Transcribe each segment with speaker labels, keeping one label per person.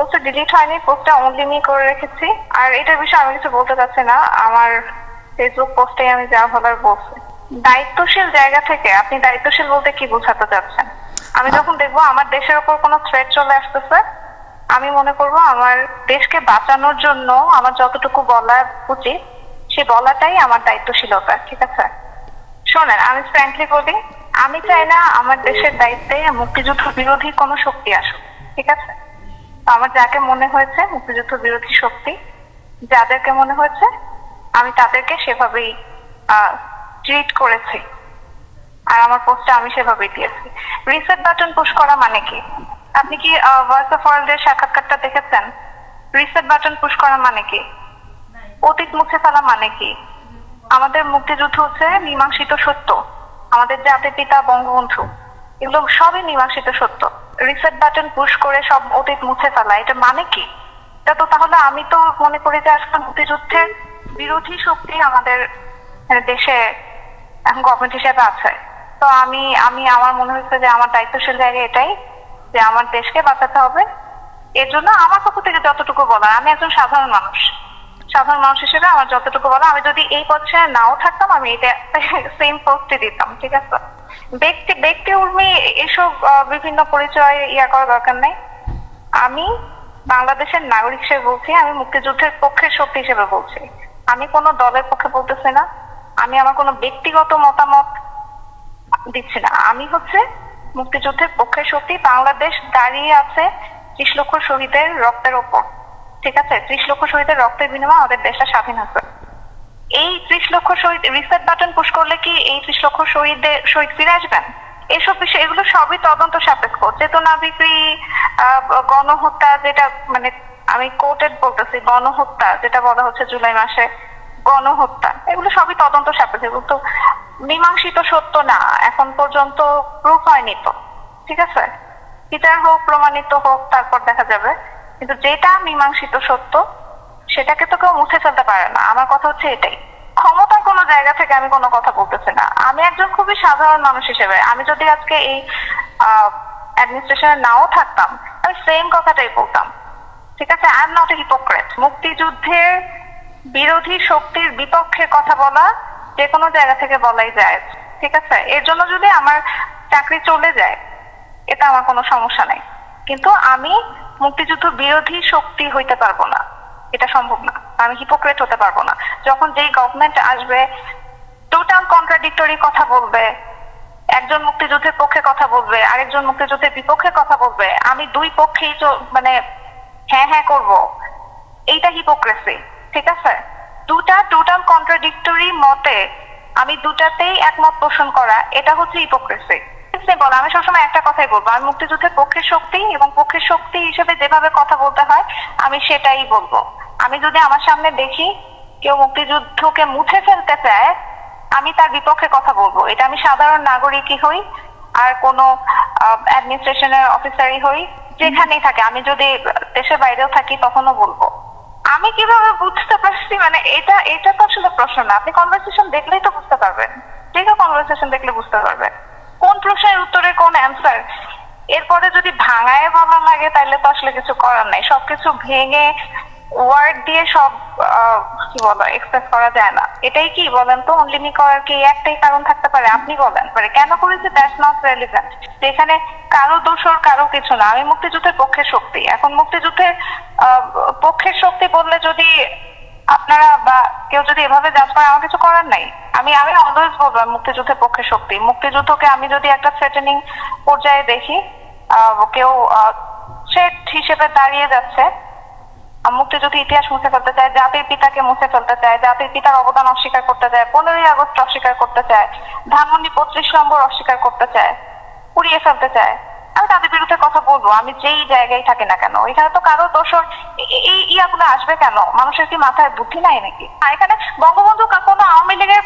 Speaker 1: পোস্টটা ডিলিট হয়নি পোস্টটা অনলি মি করে রেখেছি। আর এটার বিষয়ে আমি কিছু বলতে চাচ্ছি না আমার ফেসবুক পোস্টে আমি যা বলার বলছি। দায়িত্বশীল জায়গা থেকে আপনি দায়িত্বশীল বলতে কি বোঝাতে চাচ্ছেন? আমি যখন দেখব আমার দেশের উপর কোনো থ্রেট চলে আসতেছে আমি মনে করব আমার দেশকে বাঁচানোর জন্য আমার যতটুকু বলা উচিত সে বলাটাই আমার দায়িত্বশীলতা ঠিক আছে? শোনেন আমি ফ্র্যাঙ্কলি বলি আমি চাই না আমার দেশের দায়িত্বে মুক্তিযুদ্ধ বিরোধী কোনো শক্তি আসুক ঠিক আছে? আমার যাকে মনে হয়েছে, মুক্তিযুদ্ধ বিরোধী শক্তি, যাদেরকে মনে হয়েছে, আমি তাদেরকে সেভাবেই ট্রিট করেছি। আর আমার পোস্টটা আমি সেভাবেই দিয়েছি। রিসেট বাটন পুশ করা মানে কি? আপনি কি ভয়েস অফ ওয়ার্ল্ড এর সাক্ষাৎকারটা দেখেছেন? রিসেট বাটন পুশ করা মানে কি? অতীত মুছে ফেলা মানে কি? আমাদের মুক্তিযুদ্ধ হচ্ছে মীমাংসিত সত্য। আমাদের জাতির পিতা, বঙ্গবন্ধু, এগুলো সবই মীমাংসিত সত্য। রিসেট বাটন পুশ করে সব অতীত মুছে ফেলা, এটা মানে কি? এটা তো তাহলে আমি তো মনে করি যে আসলে মুক্তিযুদ্ধের বিরোধী শক্তি আমাদের দেশে, এখন গভর্নমেন্ট হিসেবে আছে। তো আমি আমি, আমার মনে হচ্ছে যে আমার দায়িত্বশীল জায়গা এটাই, যে আমার দেশকে বাঁচাতে হবে। এর জন্য আমার পক্ষ থেকে যতটুকু বলার, আমি একজন সাধারণ মানুষ। সাধারণ মানুষ হিসেবে আমার যতটুকু বলা আমি যদি এই পথে নাও থাকতাম, আমি এটা সেম পোস্টে দিতাম, ঠিক আছে? ব্যক্তি ব্যক্তি উর্মি এসব বিভিন্ন পরিচয় ইয়া করার দরকার নেই। আমি বাংলাদেশের নাগরিক হিসেবে বলছি, আমি মুক্তিযুদ্ধের পক্ষের শক্তি হিসেবে বলছি। আমি কোনো দলের পক্ষে বলতেছি না। আমি আমার কোনো ব্যক্তিগত মতামত দিচ্ছি না। আমি হচ্ছে মুক্তিযুদ্ধের পক্ষের শক্তি। বাংলাদেশ দাঁড়িয়ে আছে ত্রিশ লক্ষ শহীদের রক্তের ওপর। ঠিক আছে, ত্রিশ লক্ষ শহীদের রক্তের বিনিময়ে আমাদের দেশটা স্বাধীন হয়েছে। এই ত্রিশ লক্ষ শহীদ রিসেট বাটন পুশ করলে কি এই ত্রিশ লক্ষ শহীদদের, শহীদ ফিরে আসবেন? এসব বিষয়, এগুলো সবই তদন্ত সাপেক্ষ। চেতনা বিক্রি গণহত্যা যেটা মানে আমি কোর্টেড বলতেছি, গণহত্যা যেটা বলা হচ্ছে জুলাই মাসে, গণহত্যা, এগুলো সবই তদন্ত সাপেক্ষ। এগুলো তো মীমাংসিত সত্য না, এখন পর্যন্ত প্রুফ হয়নি তো। ঠিক আছে? বিচার হোক, প্রমাণিত হোক, তারপর দেখা যাবে। কিন্তু যেটা মীমাংসিত সত্য, সেটাকে তো কেউ মুছে ফেলতে পারে না। আমার কথা হচ্ছে এটাই। ক্ষমতার কোনো জায়গা থেকে আমি কোনো কথা বলতেছি না। আমি একজন খুবই সাধারণ মানুষ হিসেবে। আমি যদি আজকে এই অ্যাডমিনিস্ট্রেশনে নাও থাকতাম, আমি সেম কথাটাই বলতাম। ঠিক আছে? I am not a hypocrite মুক্তিযুদ্ধের বিরোধী শক্তির বিপক্ষে কথা বলা যে কোনো জায়গা থেকে বলাই যায়। ঠিক আছে? এর জন্য যদি আমার চাকরি চলে যায়, এটা আমার কোনো সমস্যা নেই। কিন্তু আমি মুক্তিযুদ্ধ বিরোধী শক্তি হইতে পারব না। এটা সম্ভব না। আমি হিপোক্রেট হতে পারব না। যখন যেই গভর্নমেন্ট আসবে টোটাল কন্ট্রাডিক্টরি কথা বলবে, একজন মুক্তিযুদ্ধের পক্ষে কথা বলবে, আরেকজন মুক্তিযুদ্ধের বিপক্ষে কথা বলবে, আমি দুই পক্ষেই মানে হ্যাঁ হ্যাঁ করব। এইটা হিপোক্রেসি ঠিক আছে? দুটা টোটাল কন্ট্রাডিক্টরি মতে আমি দুটাতেই একমত পোষণ করা, এটা হচ্ছে হিপোক্রেসি বল, আমি সবসময় একটা কথাই বলব আমি মুক্তিযুদ্ধের পক্ষের শক্তি এবং পক্ষের শক্তি হিসেবে যেভাবে কথা বলতে হয়, আমি সেটাই বলব। আমি যদি আমার সামনে দেখি কেউ মুক্তিযুদ্ধকে মুছে ফেলতে চায়, আমি তার বিপক্ষে কথা বলব। এটা আমি সাধারণ নাগরিকই হই, আর কোনো অ্যাডমিনিস্ট্রেশনের অফিসারই হই, যেখানেই থাকে। আমি যদি দেশের বাইরেও থাকি, তখনও বলব। আমি কীভাবে বুঝতে পারছি? মানে এটা এটা তো আসলে প্রশ্ন না। আপনি কনভারসেশন দেখলেই তো বুঝতে পারবেন। ঠিক আছে কনভারসেশন দেখলে বুঝতে পারবেন প্রশ্নের উত্তরে কোন অ্যান্সার এরপরে যদি ভাঙায় বলা লাগে তাহলে তো আসলে কিছু করার নাই। সবকিছু ভেঙে ওয়ার্ড দিয়ে সব কি বলো এক্সপ্রেস করা যায় না। এটাই কি বলেন তো? অনলিমি করার কি একটাই কারণ থাকতে পারে? আপনি বলেন। পারে কেন করেছে? দ্যাটস নট রেলিভেন্ট এখানে কারও দোষর কারও কিছু না। আমি মুক্তিযুদ্ধের পক্ষের শক্তি। এখন মুক্তিযুদ্ধের পক্ষের শক্তি বললে যদি আপনারা বা কেউ যদি এভাবে জাজ করে, আমার কিছু করার নাই। আমি আমি অলওয়েজ বলব মুক্তিযুদ্ধের পক্ষে শক্তি। মুক্তিযুদ্ধকে আমি যদি একটা থ্রেটেনিং পর্যায়ে দেখি কেউ থ্রেট হিসেবে দাঁড়িয়ে যাচ্ছে মুক্তিযুদ্ধ ইতিহাস মুছে ফেলতে চায়, জাতির পিতাকে মুছে ফেলতে চায়, জাতির পিতার অবদান অস্বীকার করতে চায়, পনেরোই আগস্ট অস্বীকার করতে চায়, ধানমন্ডি পঁচিশ নম্বর অস্বীকার করতে চায় উড়িয়ে ফেলতে চায়। আমি তাদের বিরুদ্ধে কথা বলব, আমি যেই জায়গায় থাকি না কেন? এখানে তো কারও দোষর এই ইয়াগুলো আসবে কেন? মানুষের কি মাথায় বুদ্ধি নাই নাকি? এখানে বঙ্গবন্ধু কোনো আওয়ামী লীগের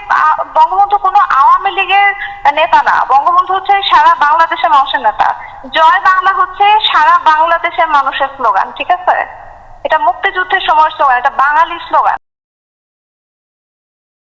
Speaker 1: বঙ্গবন্ধু কোনো আওয়ামী লীগের নেতা না। বঙ্গবন্ধু হচ্ছে সারা বাংলাদেশের মানুষের নেতা। জয় বাংলা হচ্ছে সারা বাংলাদেশের মানুষের স্লোগান, ঠিক আছে? এটা মুক্তিযুদ্ধের সময় স্লোগান, এটা বাঙালি স্লোগান।